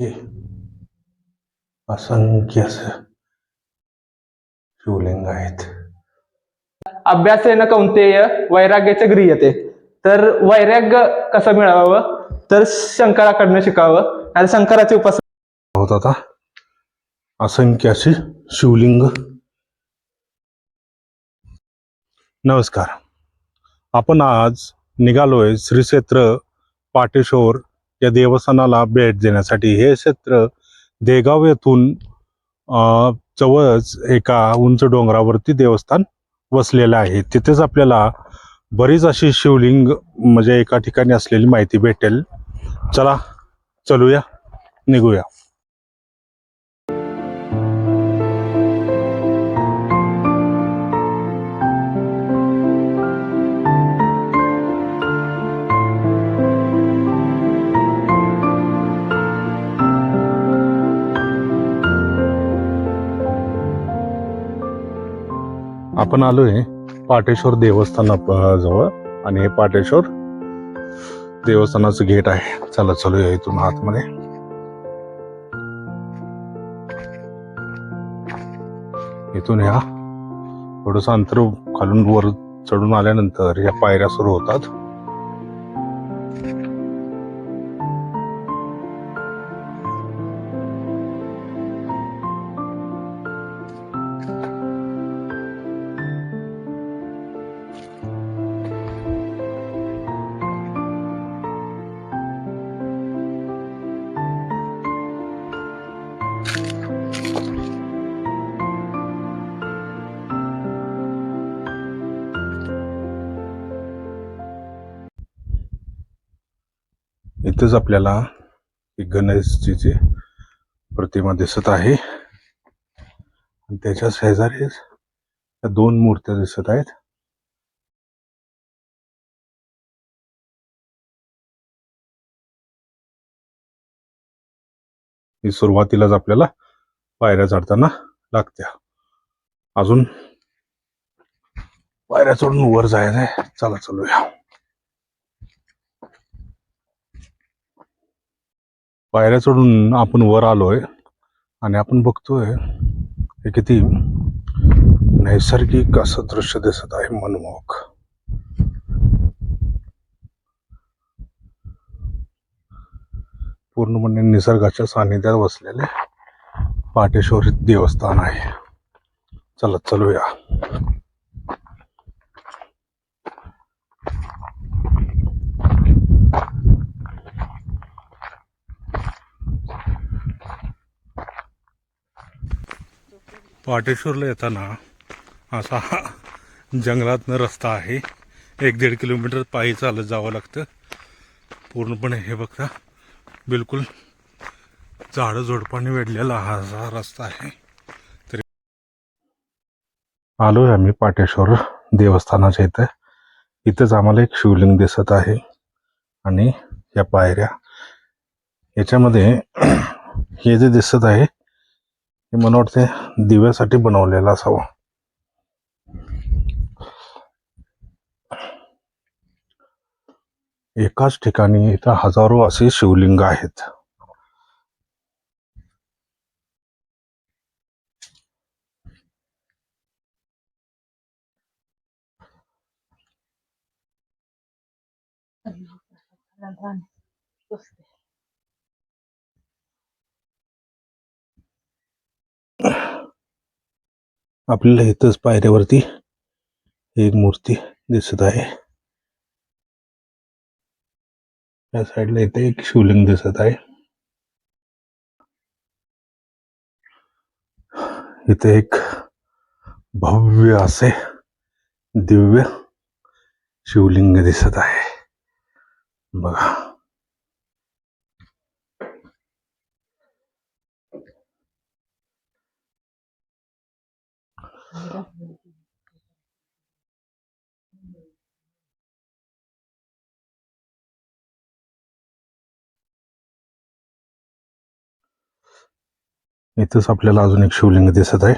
हे. असंख्य असं शिवलिंग आहेत. अभ्यासेन कौंतेय वैराग्याचे गृह्यते. तर वैराग्य कसं मिळवावं तर शंकराकडनं शिकावं. आणि शंकराची उपासना होत आता. असंख्य अशी शिवलिंग. नमस्कार. आपण आज निघालोय श्री क्षेत्र पाटेश्वर या देवस्थानाला भेट देण्यासाठी. हे क्षेत्र देगाव येथून जवळच एका उंच डोंगरावरती देवस्थान वसलेलं आहे. तिथेच आपल्याला बरीच अशी शिवलिंग म्हणजे एका ठिकाणी असलेली माहिती भेटेल. चला चलूया निघूया. आपण आलोय पाटेश्वर देवस्थाना जवळ. आणि हे पाटेश्वर देवस्थानाचं गेट आहे. चला चलूया इथून आतमध्ये. इथून ह्या थोडस अंतर खालून वर चढून आल्यानंतर या पायऱ्या सुरू होतात. इथेच आपल्याला एक गणेशजीची प्रतिमा दिसत आहे. आणि त्याच्या शेजारीच त्या दोन मूर्त्या दिसत आहेत. ही सुरुवातीलाच आपल्याला पायऱ्या चढताना लागत्या अजून पायऱ्या चढून वर जायचंय. चला चलूया. पायऱ्या चढून आपण वर आलोय आणि आपण बघतोय हे किती नैसर्गिक असं दृश्य दिसत आहे मनमोहक. पूर्णपणे निसर्गाच्या सानिध्यात बसलेले पाटेश्वरी देवस्थान आहे. चला चलूया. पाटेश्वरला येताना असा हा जंगलातनं रस्ता आहे. एक दीड किलोमीटर पायी चालत जावं लागतं. पूर्णपणे हे बघता बिलकुल झाडं झोडपाने वेढलेला हा असा रस्ता आहे. तरी आलोय आम्ही पाटेश्वर देवस्थानाच्या इथं. इथंच आम्हाला एक शिवलिंग दिसत आहे. आणि या पायऱ्या याच्यामध्ये हे जे दिसत आहे हे मला वाटते दिव्यासाठी बनवलेला असावा. एकाच ठिकाणी इथं हजारो असे शिवलिंग आहेत. आपल्याला इथंच पायऱ्यावरती एक मूर्ती दिसत आहे. या साईडला इथे एक शिवलिंग दिसत आहे. इथे एक भव्य असे दिव्य शिवलिंग दिसत आहे. बघा. इथंच आपल्याला अजून एक शिवलिंग दिसत आहे.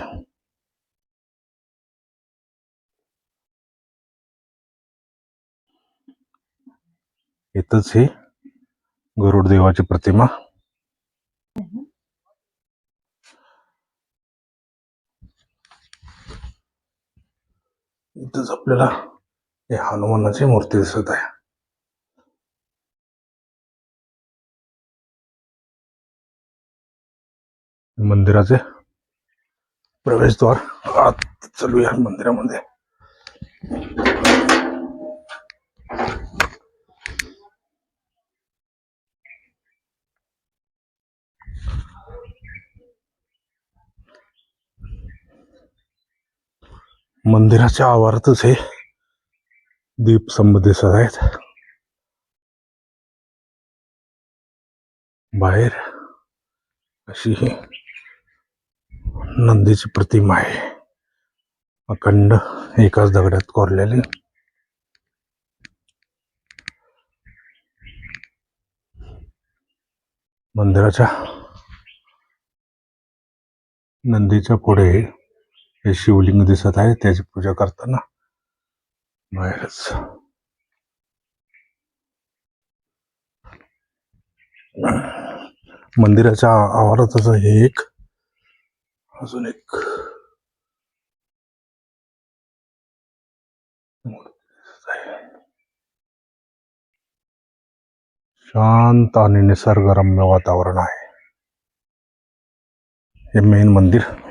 इथंच ही गरुड देवाची प्रतिमा. इथंच आपल्याला हे हनुमानाची मूर्ती दिसत आहे. मंदिराचे प्रवेशद्वार आत चलूया मंदिरामध्ये. मंदिराच्या आवारातच हे दीपस्तंभ दिसत आहेत. बाहेर अशी ही नंदीची प्रतिमा आहे. अखंड एकाच दगडात कोरलेली. मंदिराच्या नंदीच्या पुढे हे शिवलिंग दिसत आहे त्याची पूजा करताना. बाहेरच. मंदिराच्या आवारातच हे एक अजून एक. शांत आणि निसर्गरम्य वातावरण आहे. हे मेन मंदिर.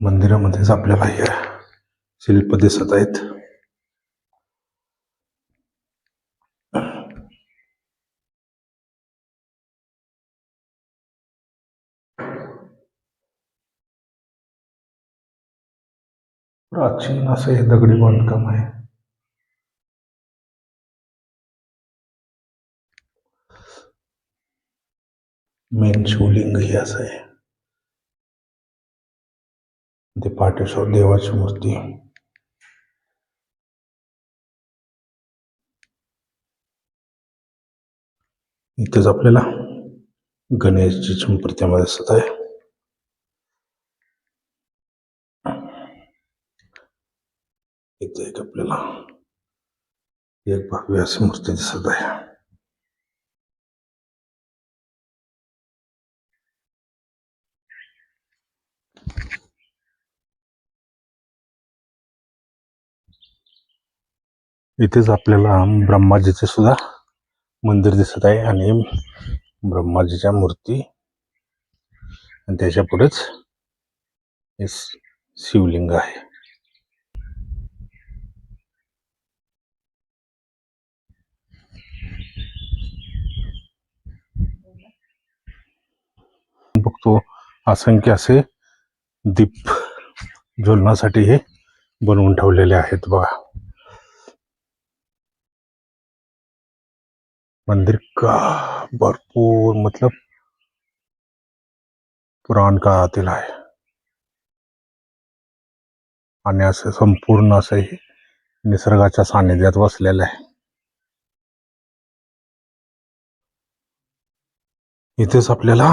मंदिरामध्येच आपल्याला हे शिल्प दिसत आहेत. प्राचीन असं हे दगडी बांधकाम आहे. मेन शिवलिंग हे असं आहे. ते पाटेश्वर देवाची मूर्ती. इथेच आपल्याला गणेशजीची प्रतिमा दिसत आहे. इथे एक आपल्याला एक भव्य अशी मूर्ती दिसत आहे. इथेच आपल्याला ब्रह्माजीचे सुद्धा मंदिर दिसत आहे आणि ब्रह्माजीच्या मूर्ती. आणि त्याच्या पुढेच हे शिवलिंग आहे. बघतो असंख्य असे दीप ज्वलनासाठी हे बनवून ठेवलेले आहेत बघा. मंदिर का भरपूर मतलब पुराण काळातील आहे. आणि असं संपूर्ण असं हे निसर्गाच्या सानिध्यात वसलेलं आहे. इथेच आपल्याला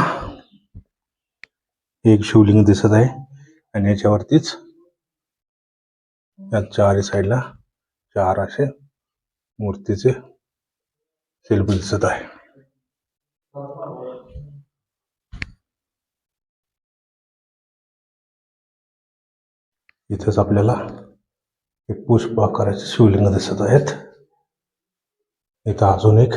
एक शिवलिंग दिसत आहे आणि याच्यावरतीच या चारही साईडला चार असे मूर्तीचे शिल्प दिसत आहे. इथेच आपल्याला एक पुष्प आकाराचे शिवलिंग दिसत आहेत. इथं अजून एक.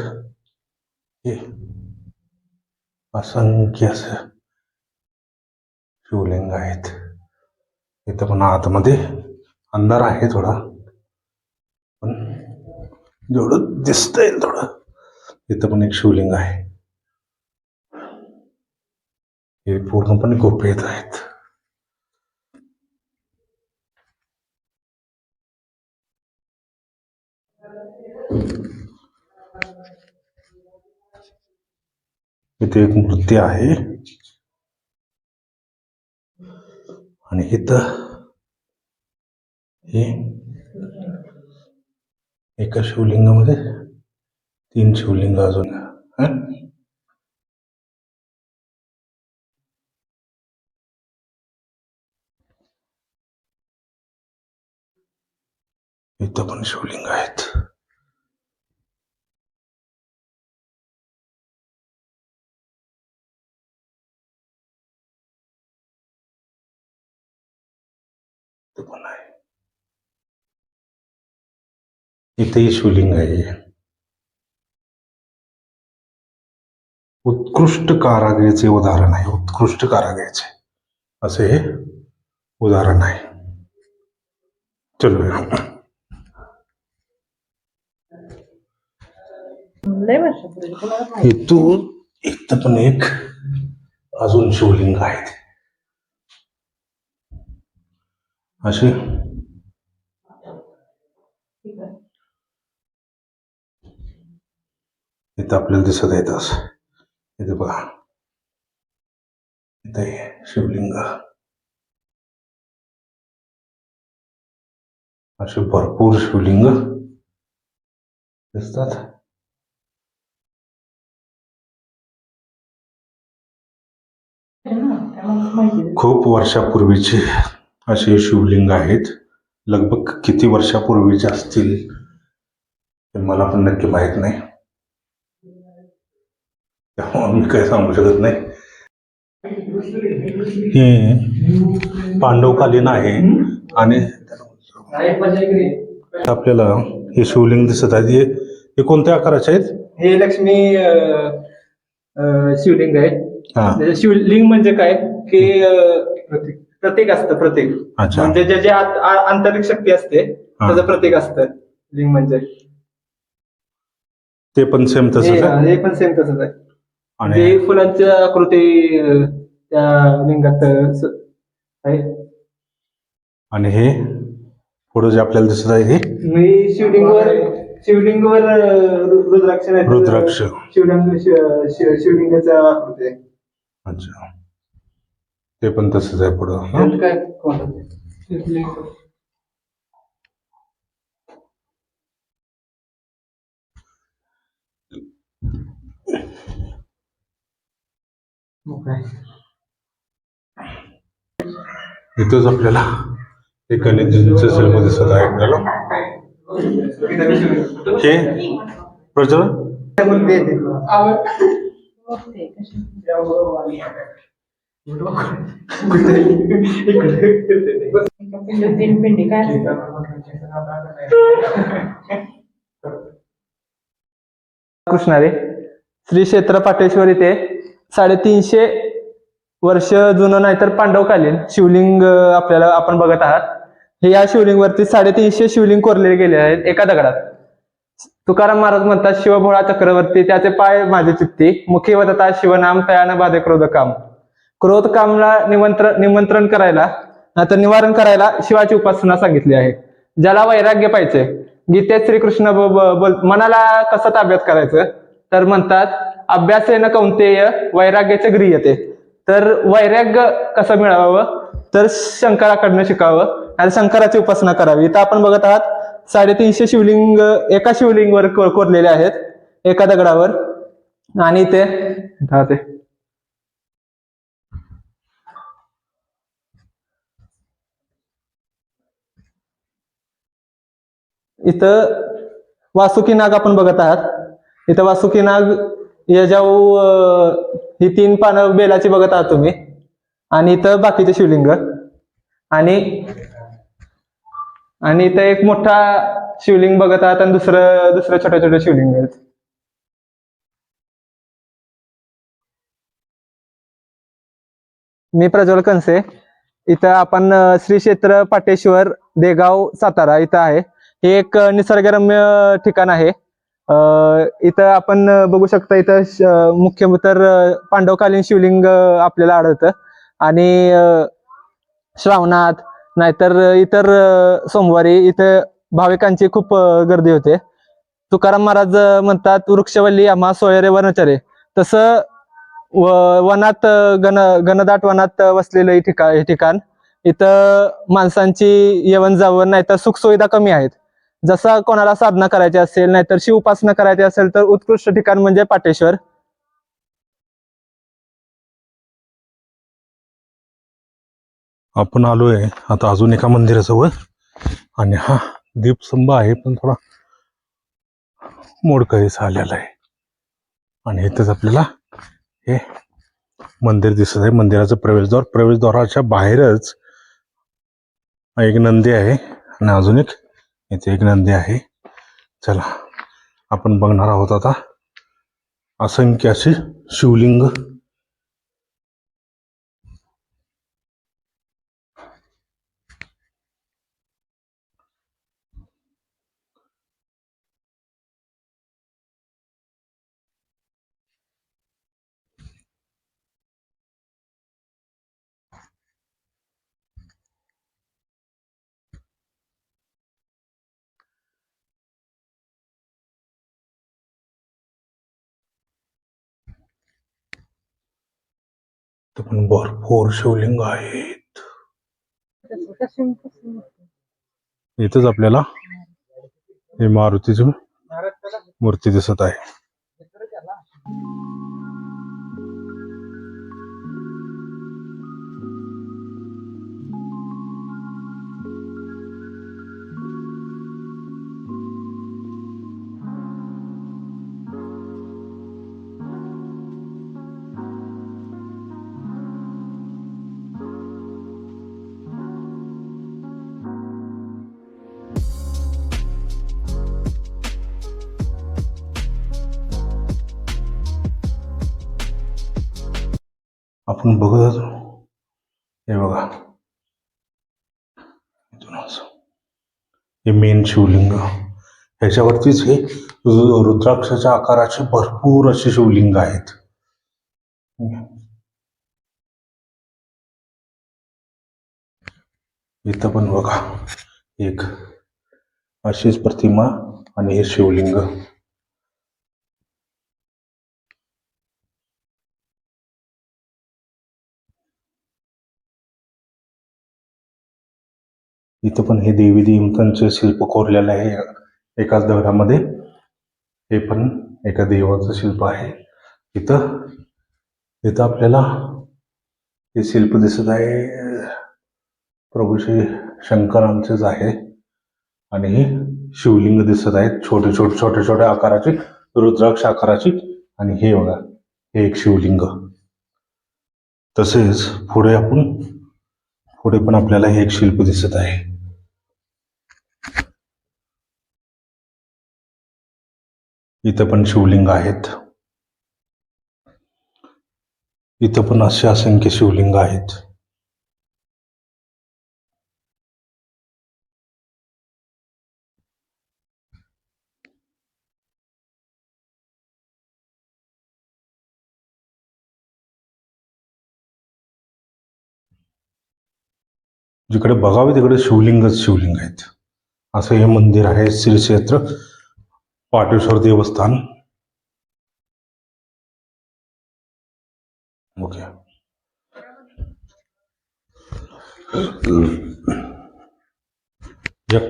असंख्य असे शिवलिंग आहेत. इथं पण आतमध्ये अंधार आहे थोडा. पण जेवढं दिसता येईल थोडं. इथं पण एक शिवलिंग आहे. हे पूर्णपणे गोप्रियत आहेत. इथे एक मूर्ती आहे. आणि इथं हे एका शिवलिंगामध्ये तीन शिवलिंग अजून हं? इथं पण शिवलिंग आहेत इथं पण आहे इथेही शिवलिंग आहे उत्कृष्ट कारागिरीचे उदाहरण आहे. उत्कृष्ट कारागिरीचे. असे हे उदाहरण आहे. चलो इथून इथं पण एक अजून शिवलिंग आहेत. असे. इथं आपल्याला दिसत आहेत असं. इथे बघा. इथं शिवलिंग. असे भरपूर शिवलिंग दिसतात. खूप वर्षापूर्वीचे असे शिवलिंग आहेत. लगभग किती वर्षापूर्वीचे असतील ते मला पण नक्की माहीत नाही. त्यामुळे मी काही सांगू शकत नाही. हे पांडवकालीन आहे आणि आपल्याला हे शिवलिंग दिसत आहेत हे हे कोणत्या आकाराचे आहेत? हे लक्ष्मी शिवलिंग आहे त्याचे शिवलिंग म्हणजे काय? की अं, प्रतीक. असतं प्रतीक. अच्छा. म्हणजे जे जे आंतरिक शक्ती असते त्याचं प्रतीक असतं लिंग म्हणजे. ते पण सेम तसंच आहे? हे पण सेम तसंच आहे. आणि ते फुलांच्या आकृती अं, त्या लिंगात अं, स- आहे आणि हे पुढे जे आपल्याला दिसत आहे हे मी शिवलिंगवर शिवलिंगवर अं, रु- रुद्राक्ष नाही तर रुद्राक्ष शिवलिंग शिव- शिव- शिवलिंगाचा आकृती आहे अच्छा ते पण तसंच आहे पुढं हं? त्यात काय कोणतं? शिवलिंग. इथंच आपल्याला एक गणेशजींचं जन्म दिसत आहे आपल्याला हे प्रज्वल असतात? कृष्णारे श्री क्षेत्र पाटेश्वर इथे साडेतीनशे वर्ष जुनं नाहीतर पांडवकालीन शिवलिंग आपल्याला आपण बघत आहात. हे या शिवलिंगवरती साडेतीनशे शिवलिंग कोरलेले गेले आहेत एका दगडात. तुकाराम महाराज म्हणतात शिवभोळा चक्रवर्ती त्याचे पाय माझे चित्ती. मुखी वदता शिवनाम तयान बाधे क्रोध काम. क्रोध कामला निमंत्रण निमंत्रण करायला नाहीतर निवारण करायला शिवाची उपासना सांगितली आहे. ज्याला वैराग्य पाहिजे. गीतेत श्रीकृष्ण बोल- मनाला कसं ताब्यात करायचं? तर म्हणतात अभ्यासेनं कौंतेय वैराग्याचे गृह्यते तर वैराग्य कसं मिळवावं तर शंकराकडनं शिकावं. आणि शंकराची उपासना करावी. इथं आपण बघत आहात साडेतीनशे शिवलिंग एका शिवलिंगवर को- कोरलेले आहेत एका दगडावर. आणि ते राहते ते. इथं वासुकी नाग आपण बघत आहात. इथं वासुकी नाग यजाऊ ही तीन पानं बेलाची बघत आहात तुम्ही. आणि इथं बाकीचे शिवलिंग. आणि आणि इथं एक मोठा शिवलिंग बघत आहात आणि दुसरं दुसरं छोटे छोटे शिवलिंग आहेत. मी प्रज्वल कनसे इथं आपण श्री क्षेत्र पाटेश्वर देगाव सातारा इथं आहे. हे एक निसर्गरम्य ठिकाण आहे. इथं आपण बघू शकता इथं मुख्य तर पांडवकालीन शिवलिंग आपल्याला आढळतं. आणि श्रावणात नाहीतर इतर सोमवारी इथं भाविकांची खूप गर्दी होते. तुकाराम महाराज म्हणतात वृक्षवल्ली आम्हा सोयरे वनचरे. तसं व- वनात गण घनदाट वनात वसलेलं हे ठिकाण हे ठिकाण. इथं माणसांची येवण जावण नाही तर सुखसुविधा कमी आहेत. जसा कोणाला साधना करायची असेल नाहीतर शिवपासना करायची असेल तर उत्कृष्ट ठिकाण म्हणजे पाटेश्वर. आपण आलोय आता अजून एका मंदिराजवळ. आणि हा दीपस्तंभ आहे पण थोडा मोडकळीसा आलेला आहे. आणि इथेच आपल्याला हे मंदिर दिसत आहे मंदिराचं प्रवेशद्वार. प्रवेशद्वाराच्या बाहेरच एक नंदी आहे आणि अजून एक इथे एक नंदी आहे. चला आपण बघणार आहोत आता असंख्य अशी शिवलिंग तिथं पण भरपूर शिवलिंग आहेत. इथंच आपल्याला हे मारुतीची मूर्ती दिसत आहे. आपण बघत हे बघा. इथून हे मेन शिवलिंग. ह्याच्यावरतीच हे रुद्राक्षाच्या आकाराचे भरपूर असे शिवलिंग आहेत. इथं पण बघा. एक अशीच प्रतिमा आणि हे शिवलिंग. इथं पण हे देवी देवतांचे शिल्प कोरलेलं आहे. एकाच दगडामध्ये हे पण एका देवाचं शिल्प आहे. इथं इथं आपल्याला हे शिल्प दिसत आहे. प्रभू श्री शंकरांचेच आहे. आणि हे शिवलिंग दिसत आहेत. छोटे छोटे छोटे छोटे आकाराचे रुद्राक्ष आकाराची. आणि हे बघा हे एक शिवलिंग. तसेच पुढे आपण पुढे पण आपल्याला हे एक शिल्प दिसत आहे. इथं पण शिवलिंग आहेत. इथं पण असे असंख्य शिवलिंग आहेत. जिकडे बघावे तिकडे शिवलिंगच शिवलिंग आहेत. असं हे मंदिर आहे श्री क्षेत्र पाटेश्वर देवस्थान. ओके. या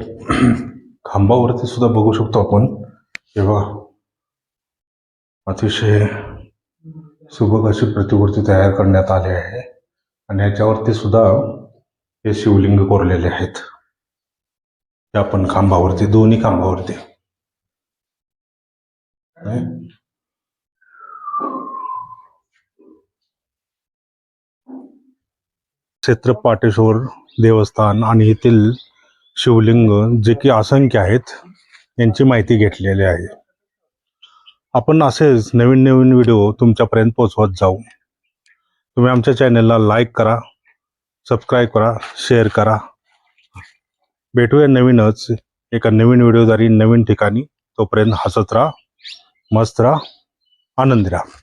खांबावरती सुद्धा बघू शकतो आपण. हे बघा. अतिशय सुबक अशी प्रतिकृती तयार करण्यात आली आहे. आणि याच्यावरती सुद्धा हे शिवलिंग कोरलेले आहेत. त्या पण खांबावरती दोन्ही खांबावरती. Né? क्षेत्र पाटेश्वर देवस्थान आणि येथील शिवलिंग जे की असंख्य आहेत यांची माहिती घेतलेली आहे. आपण असेच नवीन नवीन व्हिडिओ तुमच्यापर्यंत पोहोचवत जाऊ. तुम्ही आमच्या चॅनलला लाईक करा सबस्क्राईब करा शेअर करा. भेटूया नवीनच एका नवीन व्हिडिओद्वारे नवीन ठिकाणी. तोपर्यंत हसत राहा. मस्त राहा आनंदी राहा